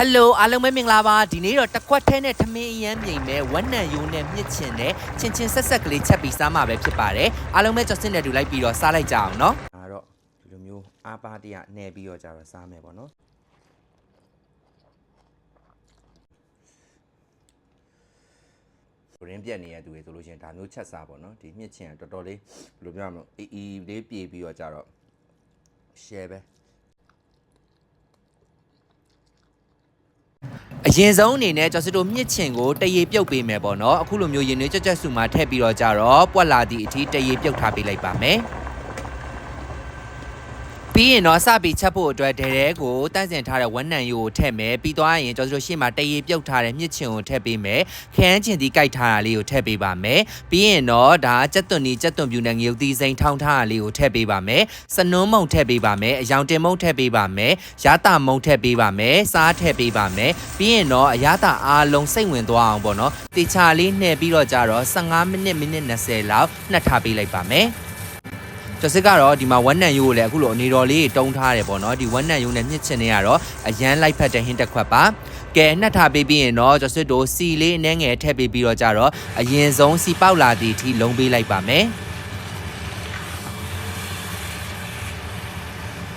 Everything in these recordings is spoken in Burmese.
ဟယ်လိုအားလုံးပဲမင်္ဂလာပါဒီနေ့တော့တစ်ခွက်ထဲနဲ့ထမင်းအရမ်းမြိန်မဲ့ဝက်နံယိုးနဲ့မြင့်ချင်နဲ့ချင်းချင်းဆက်ဆက်ကလေးချက်ပြီးစားမှာပဲဖြစ်ပါတယ်အားလုံးပဲကြော်စင်နဲ့တူလိုက်ပြီးတော့စားလိုက်ကြအောင်နော်ဒါတော့ဒီလိုမျိုးအားပါတရနှဲပြီးတော့ကြတော့စားမယ်ပေါ့နော်ရင်းပြက်နေတဲ့သူတွေဆိုလို့ရှိရင်ဒါမျိုးချက်စားပေါ့နော်ဒီမြင့်ချင်ကတော်တော်လေးဘယ်လိုပြောရမလဲအီအီလေးပြေပြီးတော့ကြတော့ share ပဲ အရင်ဆုံးအနေနဲ့ကြော်စတိုမြင့်ချင်ကိုတရေပြုတ်ပေးမယ်ပေါ့နော်အခုလိုမျိုးရင်နွေးကြက်ကြက်စုမှာထည့်ပြီးတော့ကြတော့ပွက်လာသည့်အထိတရေပြုတ်ထားပေးလိုက်ပါမယ် ပြီးရင်တော့စပြီးချက်ဖို့အတွက်ဒဲတဲကိုတန့်စင်ထားတဲ့ဝက်နံရိုးကိုထည့်မယ်ပြီးသွားရင်ကျွန်တော်တို့ရှေ့မှာတရေပြုတ်ထားတဲ့မြစ်ချင်ကိုထည့်ပေးမယ်ခရမ်းချင်ဒီကြိုက်ထားတာလေးကိုထည့်ပေးပါမယ်ပြီးရင်တော့ဒါကြက်သွန်နီကြက်သွန်ပြူနဲ့ငရုတ်သီးစိမ်းထောင်းထားတာလေးကိုထည့်ပေးပါမယ်စနွန်းမုံထည့်ပေးပါမယ်အယောင်တင်မုံထည့်ပေးပါမယ်ရတာမုံထည့်ပေးပါမယ်စားထည့်ပေးပါမယ်ပြီးရင်တော့အရတာအားလုံးစိတ်ဝင်သွားအောင်ပေါ့နော်တေချာလေးနှဲပြီးတော့ကြတော့15မိနစ်မိနစ်20လောက်နှက်ထားပေးလိုက်ပါမယ် ကျော်စစ်ကတော့ဒီမှာဝက်နံရိုးကိုလည်းအခုလိုအနေတော်လေးတုံးထားတယ်ပေါ့နော်ဒီဝက်နံရိုးနဲ့မြစ်ချင်နေရတော့အရန်လိုက်ဖက်တဲ့ဟင်းတစ်ခွက်ပါကဲနှက်ထားပေးပြီးရင်တော့ကျော်စစ်တို့စီလေးအနှဲငယ်ထည့်ပေးပြီးတော့ကြတော့အရင်ဆုံးစီပေါက်လာသည့်အထိလုံးပေးလိုက်ပါမယ်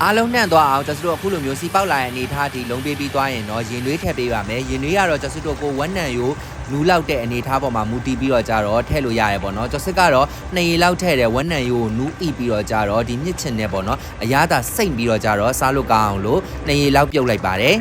အားလုံးနှံ့သွားအောင်ကျွန်တော်တို့အခုလိုမျိုးစီပေါက်လာတဲ့အနေထားဒီလုံးပေးပြီးသွားရင်တော့ရင်နွေးထည့်ပေးပါမယ်ရင်နွေးကတော့ကျွန်တော်တို့ကိုဝက်နံရိုး နူးလောက်တဲ့အနေထားပေါ်မှာမူတည်ပြီးတော့ကြတော့ထည့်လို့ရတယ်ပေါ့နော်ကျွန်တော်စစ်ကတော့နှစ်ရေလောက်ထည့်တယ်ဝက်နံရိုးကိုနူးဣပြီးတော့ကြတော့ဒီမြစ်ချင်နေပေါ့နော်အရသာစိတ်ပြီးတော့ကြတော့စားလို့ကောင်းအောင်လို့နှစ်ရေလောက်ပြုတ်လိုက်ပါတယ်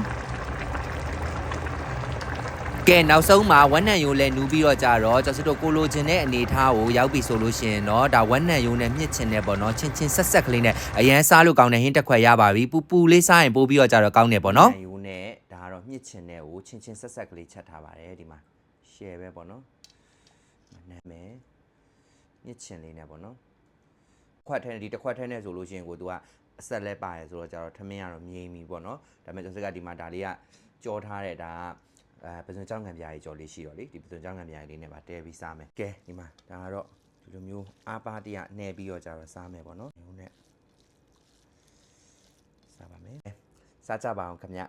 ကဲနောက်ဆုံးမှာဝက်နံယိုလဲနူးပြီးတော့ကြတော့ကျွန်တော်တို့ကိုလိုချင်တဲ့အနေထားကိုရောက်ပြီဆိုလို့ရှိရင်တော့ဒါဝက်နံယိုနဲ့မြင့်ချင်တယ်ပေါ့နော်ချင်းချင်းဆက်ဆက်ကလေးနဲ့အရန်စားလို့ကောင်းတဲ့ဟင်းတစ်ခွက်ရပါပြီပူပူလေးစားရင်ပို့ပြီးတော့ကြတော့ကောင်းတယ်ပေါ့နော်ယူနဲ့ဒါကတော့မြင့်ချင်တဲ့ကိုချင်းချင်းဆက်ဆက်ကလေးချက်ထားပါတယ်ဒီမှာ share ပဲပေါ့နော်နာမည်မြင့်ချင်လေးနဲ့ပေါ့နော်ခွက်ထဲဒီတစ်ခွက်ထဲနဲ့ဆိုလို့ရှိရင်ကိုသူကအဆက်လဲပါတယ်ဆိုတော့ကြတော့ထမင်းကတော့မြင်ပြီပေါ့နော်ဒါပေမဲ့ကျွန်တော်ကဒီမှာဒါလေးကကြောထားတဲ့ဒါကအဲပစွန်ကြောင်းငံပြားကြီးကြော်လေးရှိတော့လေဒီပစွန်ကြောင်းငံပြားကြီးလေးနဲ့ပါတဲပြီးစားမယ်ကဲဒီမှာဒါကတော့ဒီလိုမျိုးအားပါတရနှဲပြီးတော့ကြတော့စားမယ်ပေါ့နော်ဟိုနဲ့စားပါမယ်စားကြပါအောင်ခင်ဗျ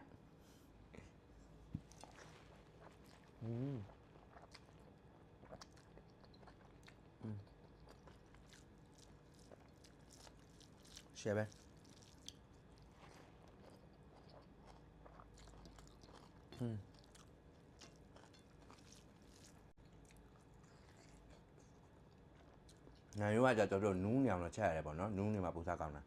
อืม share ပဲอืมနိုင်ရောကကြတော့တို့နူးနေအောင်တော့ချက်ရတယ်ပေါ့နော်နူးနေမှာပူစားကောင်းတာ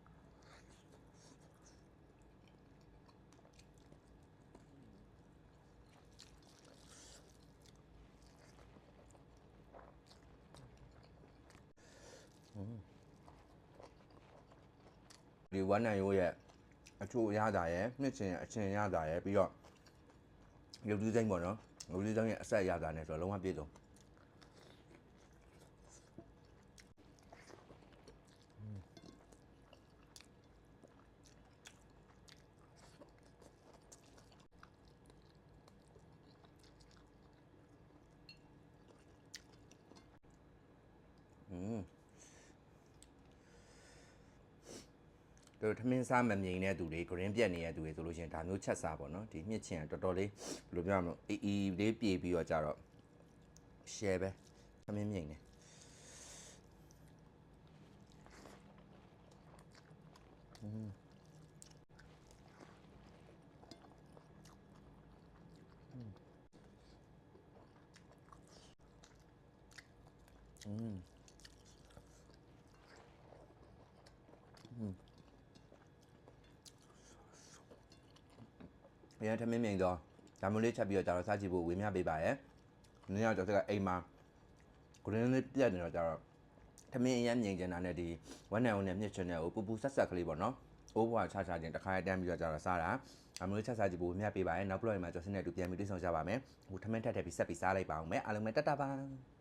ဒီဝမ်းနိုင်ရိုးရဲ့အချို့ရတာရဲ့နှစ်ချင်အချင်းရတာရဲ့ပြီးတော့ရုပ်သီးစိမ့်ပေါ့နော်ရုပ်သီးစိမ့်ရဲ့အဆက်ရတာနဲ့ဆိုတော့လုံးဝပြည့်စုံอืม တို့ထမင်းစားမမြင်တဲ့သူတွေ green ပြက်နေတဲ့သူတွေဆိုလို့ရှိရင်ဒါမျိုးချက်စားပေါ့နော်ဒီမြင့်ချင်ကတော်တော်လေးဘယ်လိုပြောရမလဲအီအီလေးပြေပြီးတော့ကြတော့ share ပဲထမင်းမြင်နေอืมอืม အ ရင်ထမင်းမြင်တော့ဒါမျိုးလေးချက်ပြီးတော့ကျတော့စားကြည့်ဖို့ဝေမျှပေးပါရဲ့။နင်းရောက်တော့အိမ်မှာ green လေးပြတ်နေတော့ကျတော့ထမင်းအရင်မြင်ကျင်တာနဲ့ဒီဝမ်းနံဝန်းနဲ့မြစ်ချွန်းနဲ့ကိုပူပူဆက်ဆက်ကလေးပေါ့နော်။အိုးဘွားချာချာချင်းတစ်ခါတန်းပြီးတော့ကျတော့စားတာ။အမျိုးလေးချက်စားကြည့်ဖို့ဝေမျှပေးပါရဲ့။နောက်ပလော့ရင်မှာကျွန်တော်စနေတူပြန်ပြီးတွေ့ဆုံကြပါမယ်။ဟိုထမင်းထက်ထက်ပြီးဆက်ပြီးစားလိုက်ပါအောင်မယ်။အားလုံးပဲတတ်တာပါ။